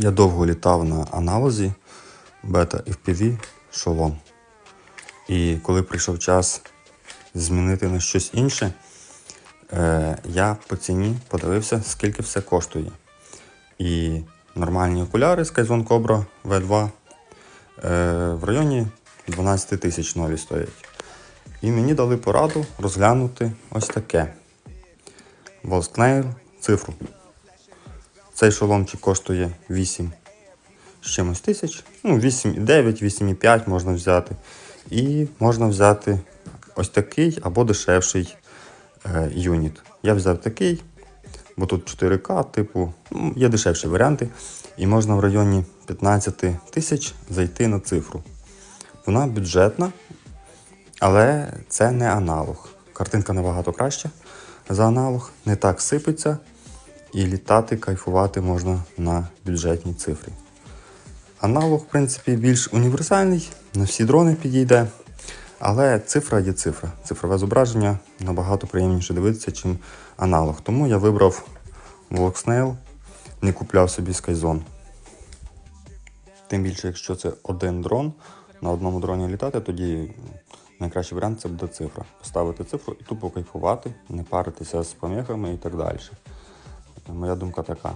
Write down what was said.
Я довго літав на аналозі бета FPV шолом. І коли прийшов час змінити на щось інше, е, я по ціні подивився, скільки все коштує. І нормальні окуляри Skyzone Cobra V2 е, в районі 12 тисяч нові стоять. І мені дали пораду розглянути ось таке. Волскнейл цифру. Цей шоломчик коштує 8 з чимось тисяч. Ну, 8,9, 8,5 можна взяти. І можна взяти ось такий або дешевший е, юніт. Я взяв такий, бо тут 4К, типу, ну, є дешевші варіанти. І можна в районі 15 тисяч зайти на цифру. Вона бюджетна, але це не аналог. Картинка набагато краща за аналог, не так сипеться, і літати, кайфувати можна на бюджетній цифрі. Аналог, в принципі, більш універсальний, на всі дрони підійде. Але цифра є цифра. Цифрове зображення набагато приємніше дивитися, чим аналог. Тому я вибрав Voxnail, не купляв собі Skyzone. Тим більше, якщо це один дрон, на одному дроні літати, тоді найкращий варіант це буде цифра. Поставити цифру і тупо кайфувати, не паритися з поміхами і так далі. Моя думка така.